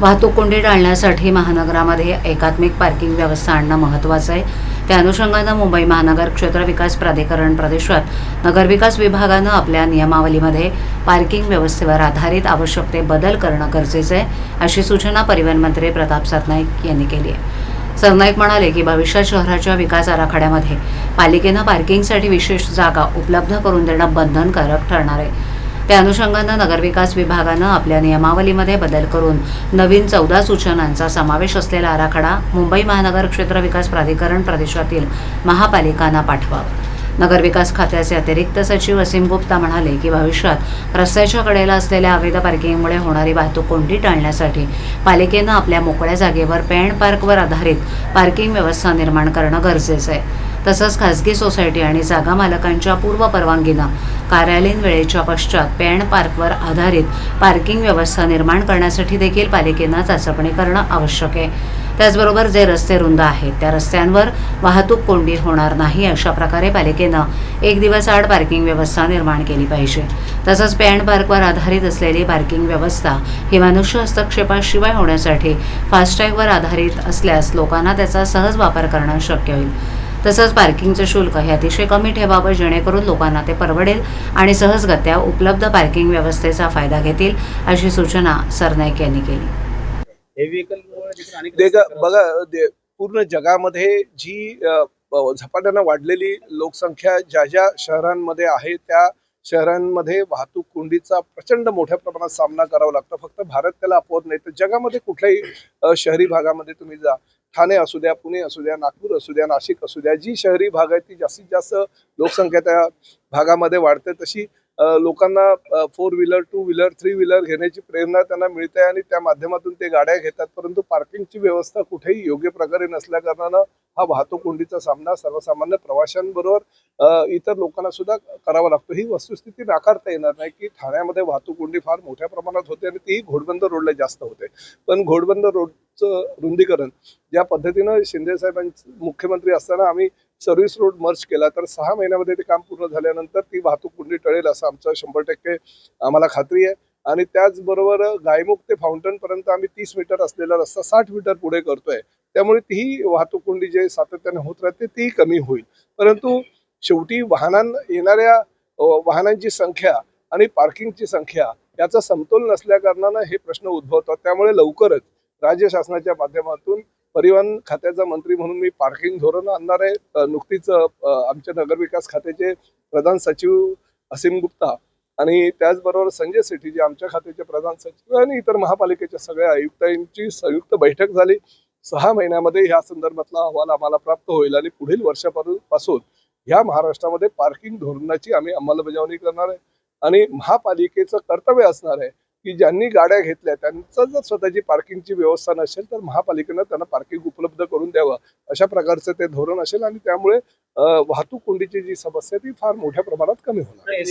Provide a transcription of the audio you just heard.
वाहतूक कोंडी टाळण्यासाठी महानगरामध्ये एकात्मिक पार्किंग व्यवस्था आणणं महत्त्वाचं आहे. त्या अनुषंगानं मुंबई महानगर क्षेत्र विकास प्राधिकरण प्रदेशात नगरविकास विभागानं आपल्या नियमावलीमध्ये पार्किंग व्यवस्थेवर आधारित आवश्यक ते बदल करणं गरजेचं आहे अशी सूचना परिवहन मंत्री प्रताप सरनाईक यांनी केली आहे. सरनाईक म्हणाले की भविष्यात शहराच्या विकास आराखड्यामध्ये पालिकेनं पार्किंगसाठी विशेष जागा उपलब्ध करून देणं बंधनकारक ठरणार आहे. त्या अनुषंगानं नगरविकास विभागानं आपल्या नियमावलीमध्ये बदल करून नवीन चौदा सूचनांचा समावेश असलेला आराखडा मुंबई महानगर क्षेत्र विकास प्राधिकरण प्रदेशातील महापालिकांना पाठवावा. नगरविकास खात्याचे अतिरिक्त सचिव असीम गुप्ता म्हणाले की भविष्यात रस्त्याच्या कडेला असलेल्या अवैध पार्किंगमुळे होणारी वाहतूक कोंडी टाळण्यासाठी पालिकेनं आपल्या मोकळ्या जागेवर पॅन पार्कवर आधारित पार्किंग व्यवस्था निर्माण करणं गरजेचं आहे. तसंच खासगी सोसायटी आणि जागा मालकांच्या पूर्व परवानगीनं कार्यालयीन वेळेच्या पश्चात पॅन पार्कवर आधारित पार्किंग व्यवस्था निर्माण करण्यासाठी देखील पालिकेनं चाचपणी करणं आवश्यक आहे. त्याचबरोबर जे रस्ते रुंद आहेत त्या रस्त्यांवर वाहतूक कोंडी होणार नाही अशा प्रकारे पालिकेनं एक दिवस आड पार्किंग व्यवस्था निर्माण केली पाहिजे. तसंच पॅन पार्कवर आधारित असलेली पार्किंग व्यवस्था ही मनुष्य हस्तक्षेपाशिवाय होण्यासाठी फास्टॅगवर आधारित असल्यास लोकांना त्याचा सहज वापर करणं शक्य होईल. तसंच पार्किंगचं शुल्क हे अतिशय कमी ठेवावं जेणेकरून लोकांना ते परवडेल आणि सहजगत्या उपलब्ध पार्किंग व्यवस्थेचा फायदा घेतील अशी सूचना सरनाईक यांनी केली. हे बघा पूर्ण जगामध्ये जी झपाट्यानं वाढलेली लोकसंख्या ज्या ज्या शहरांमध्ये आहे त्या शहरांमध्ये वाहतूक कोंडीचा प्रचंड मोठ्या प्रमाणात सामना करावा लागतो. फक्त भारत त्याला अपवत नाही तर जगामध्ये कुठल्याही शहरी भागामध्ये तुम्ही जा. ठाणे असू द्या पुणे असू द्या नागपूर असू द्या नाशिक असू द्या जी शहरी भाग आहे ती जास्तीत जास्त लोकसंख्या त्या भागामध्ये वाढते तशी लोकांना four wheeler two wheeler three wheeler घेण्याची प्रेरणा त्यांना मिळते आणि त्या माध्यमातून ते गाड्या घेतात. परंतु पार्किंगची व्यवस्था कुठेही योग्य प्रकारे नसल्या कारणानं हा वाहतूक कोंडीचा सामना सर्वसामान्य प्रवाशांबरोबर इतर लोकांना सुद्धा करावा लागतो. ही वस्तुस्थिती नाकारता येणार नाही की ठाण्यामध्ये वाहतूक कोंडी फार मोठ्या प्रमाणात होते आणि तीही घोडबंदर रोडला जास्त होते. पण घोडबंदर रोडचं रुंदीकरण ज्या पद्धतीनं शिंदे साहेबांचे मुख्यमंत्री असताना आम्ही सर्व्हिस रोड मर्ज केला. तर सहा महिन्यामध्ये ते काम पूर्ण झाल्यानंतर ती वाहतूक कुंडी टळेल असं आमचं शंभर टक्के आम्हाला खात्री आहे. आणि त्याचबरोबर गायमुख ते फाउंटन पर्यंत आम्ही तीस मीटर असलेला रस्ता साठ मीटर पुढे करतोय. त्यामुळे तीही वाहतूक कोंडी जे सातत्याने होत राहते ती कमी होईल. परंतु शेवटी वाहनां येणाऱ्या वाहनांची संख्या आणि पार्किंगची संख्या याचा समतोल नसल्या कारणानं हे प्रश्न उद्भवतात. त्यामुळे लवकरच राज्य शासनाच्या माध्यमातून परिवहन खात्याचा मंत्री म्हणून मी पार्किंग धोरण आणणार आहे. नुकतीच आमच्या नगरविकास खात्याचे प्रधान सचिव असीम गुप्ता आणि त्याचबरोबर संजय सेठी जे आमच्या खात्याचे प्रधान सचिव आणि इतर महापालिकेच्या सगळ्या आयुक्तांची संयुक्त बैठक झाली. सहा महिन्यामध्ये ह्या संदर्भातला अहवाल आम्हाला प्राप्त होईल आणि पुढील वर्षापासून ह्या महाराष्ट्रामध्ये पार्किंग धोरणाची आम्ही अंमलबजावणी करणार आहे. आणि महापालिकेचं कर्तव्य असणार आहे की ज्यांनी गाड्या घेतल्या त्यांचं जर स्वतःची पार्किंगची व्यवस्था नसेल तर महापालिकेनं त्यांना पार्किंग उपलब्ध करून द्यावं. अशा प्रकारचं ते धोरण असेल आणि त्यामुळे वाहतूक कोंडीची जी समस्या आहे ती फार मोठ्या प्रमाणात कमी होणार.